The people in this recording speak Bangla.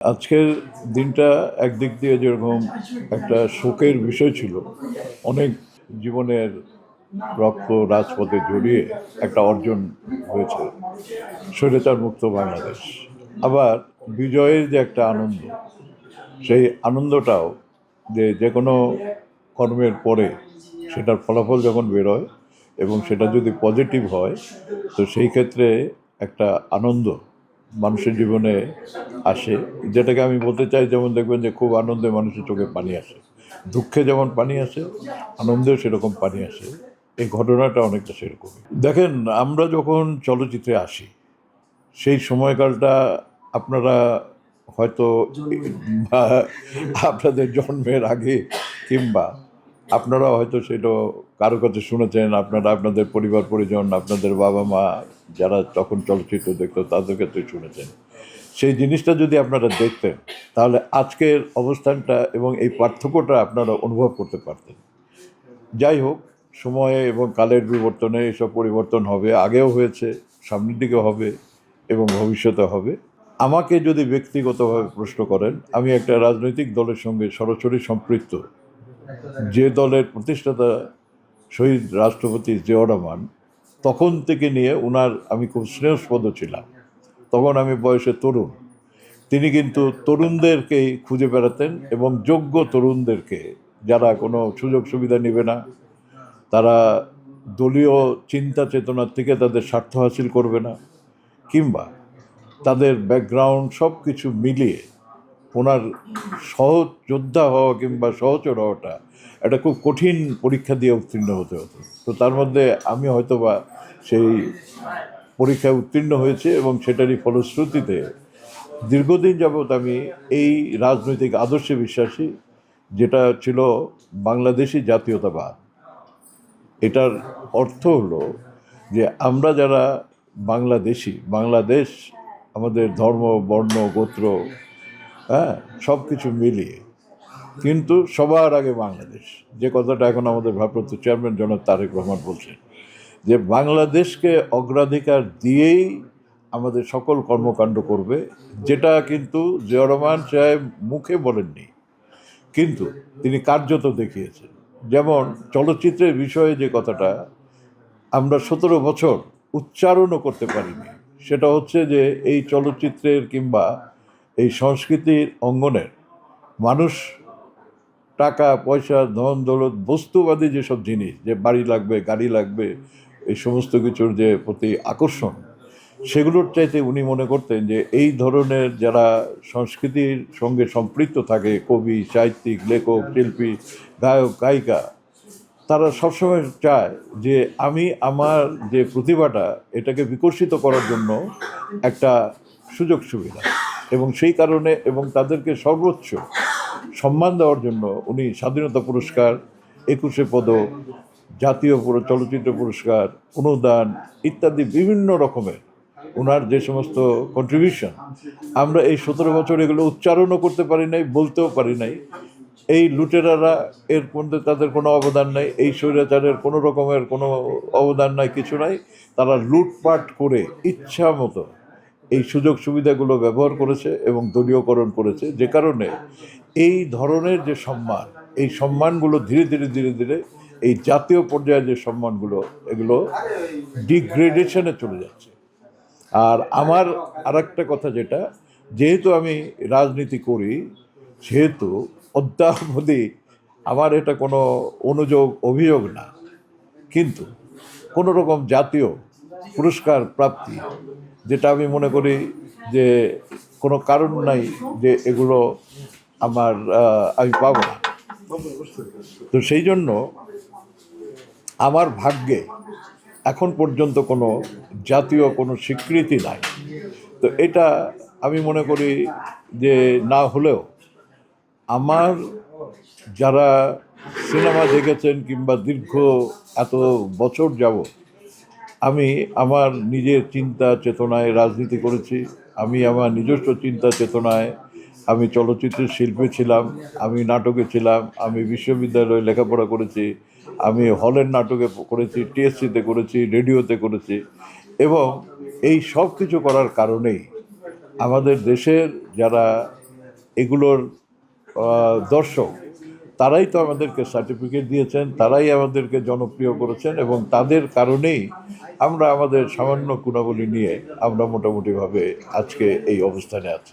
আজকের দিনটা একদিক দিয়ে যেরকম একটা শোকের বিষয় ছিল, অনেক জীবনের রক্ত রাজপথে জড়িয়ে একটা অর্জন হয়েছে, স্বৈরাচার মুক্ত বাংলাদেশ। আবার বিজয়ের যে একটা আনন্দ, সেই আনন্দটাও যে যে কোনো কর্মের পরে সেটার ফলাফল যখন বেরোয় এবং সেটা যদি পজিটিভ হয়, তো সেই ক্ষেত্রে একটা আনন্দ মানুষের জীবনে আসে। যেটাকে আমি বলতে চাই যেমন দেখবেন যে খুব আনন্দে মানুষের চোখে পানি আসে। দুঃখে যেমন পানি আসে আনন্দেও সেরকম পানি আসে। এই ঘটনাটা অনেকটা সেরকম। দেখেন আমরা যখন চলচ্চিত্রে আসি সেই সময়কালটা আপনারা হয়তো আপনাদের জন্মের আগে কিংবা আপনারা হয়তো সেটা কারও কাছে শুনেছেন, আপনারা আপনাদের পরিবার, পরিজন, আপনাদের বাবা মা যারা তখন চলচ্চিত্র দেখতো তাদের কাছে শুনেছেন। সেই জিনিসটা যদি আপনারা দেখতেন, তাহলে আজকের অবস্থানটা এবং এই পার্থক্যটা আপনারা অনুভব করতে পারতেন। যাই হোক, সময়ে এবং কালের বিবর্তনে এসব পরিবর্তন হবে, আগেও হয়েছে, সামনের দিকে হবে এবং ভবিষ্যতে হবে। আমাকে যদি ব্যক্তিগতভাবে প্রশ্ন করেন, আমি একটা রাজনৈতিক দলের সঙ্গে সরাসরি সম্পৃক্ত যে দলের প্রতিষ্ঠাতা শহীদ রাষ্ট্রপতি জিয়াউর রহমান, তখন থেকে নিয়ে ওনার আমি খুব স্নেহস্পদ ছিলাম। তখন আমি বয়সে তরুণ। তিনি কিন্তু তরুণদেরকেই খুঁজে বেড়াতেন এবং যোগ্য তরুণদেরকে, যারা কোনো সুযোগ সুবিধা নেবে না, তারা দলীয় চিন্তা চেতনার থেকে তাদের স্বার্থ হাসিল করবে না, কিংবা তাদের ব্যাকগ্রাউন্ড সব কিছু মিলিয়ে ওনার সহজ যোদ্ধা হওয়া কিংবা সহচর হওয়াটা একটা খুব কঠিন পরীক্ষা দিয়ে উত্তীর্ণ হতে হতো। তো তার মধ্যে আমি হয়তোবা সেই পরীক্ষায় উত্তীর্ণ হয়েছে এবং সেটারই ফলশ্রুতিতে দীর্ঘদিন যাবৎ আমি এই রাজনৈতিক আদর্শে বিশ্বাসী, যেটা ছিল বাংলাদেশি জাতীয়তাবাদ। এটার অর্থ হলো যে আমরা যারা বাংলাদেশি, বাংলাদেশ আমাদের ধর্ম, বর্ণ, গোত্র হ্যাঁ সব কিছু মিলিয়ে। কিন্তু সবার আগে বাংলাদেশ। যে কথাটা এখন আমাদের ভারপ্রাপ্ত চেয়ারম্যান জনাব তারেক রহমান বলছেন, যে বাংলাদেশকে অগ্রাধিকার দিয়েই আমাদের সকল কর্মকাণ্ড করবে, যেটা কিন্তু জিয়া রহমান সাহেব মুখে বলেননি। কিন্তু তিনি কার্যত দেখিয়েছেন। যেমন চলচ্চিত্রের বিষয়ে যে কথাটা, আমরা সতেরো বছর উচ্চারণও করতে পারিনি। সেটা হচ্ছে যে এই চলচ্চিত্রের কিংবা এই সংস্কৃতির অঙ্গনের মানুষ টাকা, পয়সা, ধন, দৌলত, বস্তুবাদী যেসব জিনিস, যে বাড়ি লাগবে, গাড়ি লাগবে, এই সমস্ত কিছুর যে প্রতি আকর্ষণ, সেগুলোর চাইতে উনি মনে করতেন যে এই ধরনের যারা সংস্কৃতির সঙ্গে সম্পৃক্ত থাকে, কবি, সাহিত্যিক, লেখক, শিল্পী, গায়ক, গায়িকা, তারা সবসময় চায় যে আমি আমার যে প্রতিভাটা এটাকে বিকশিত করার জন্য একটা সুযোগ সুবিধা। এবং সেই কারণে এবং তাদেরকে সর্বোচ্চ সম্মান দেওয়ার জন্য উনি স্বাধীনতা পুরস্কার, একুশে পদক জাতীয় চলচ্চিত্র পুরস্কার, অনুদান ইত্যাদি বিভিন্ন রকমের ওনার যে সমস্ত কন্ট্রিবিউশন আমরা এই সতেরো বছর এগুলো উচ্চারণও করতে পারি নাই, বলতেও পারি নাই। এই লুটেরারা এর মধ্যে তাদের কোনো অবদান নাই, এই স্বৈরাচারের কোনো রকমের কোনো অবদান নাই, কিছু নাই। তারা লুটপাট করে ইচ্ছা মতো এই সুযোগ সুবিধাগুলো ব্যবহার করেছে এবং দলীয়করণ করেছে, যে কারণে এই ধরনের যে সম্মান, এই সম্মানগুলো ধীরে ধীরে ধীরে ধীরে এই জাতীয় পর্যায়ে যে সম্মানগুলো, এগুলো ডিগ্রেডেশনে চলে যাচ্ছে। আর আমার আরেকটা কথা যেটা, যেহেতু আমি রাজনীতি করি, সেহেতু অদ্যাবধি আমার এটা কোনো অনুযোগ, অভিযোগ না। কিন্তু কোনো রকম জাতীয় পুরস্কার প্রাপ্তি যেটা আমি মনে করি যে কোনো কারণ নাই যে এগুলো আমার আমি পাবো না। তো সেই জন্য আমার ভাগ্যে এখন পর্যন্ত কোনো জাতীয় কোনো স্বীকৃতি নাই। তো এটা আমি মনে করি যে না হলেও আমার যারা সিনেমা দেখেছেন কিংবা দীর্ঘ এত বছর যাব আমি আমার নিজের চিন্তা চেতনায় রাজনীতি করেছি, আমি আমার নিজস্ব চিন্তা চেতনায় আমি চলচ্চিত্রের শিল্পী ছিলাম, আমি নাটকে ছিলাম, আমি বিশ্ববিদ্যালয়ে লেখাপড়া করেছি, আমি হলের নাটকে করেছি, টিএসসিতে করেছি, রেডিওতে করেছি এবং এই সব কিছু করার কারণেই আমাদের দেশের যারা এগুলোর দর্শক, তারাই তো আমাদেরকে সার্টিফিকেট দিয়েছেন, তারাই আমাদেরকে জনপ্রিয় করেছেন এবং তাদের কারণেই আমরা আমাদের সামান্য কুণাবলী নিয়ে আমরা মোটামুটিভাবে আজকে এই অবস্থানে আছি।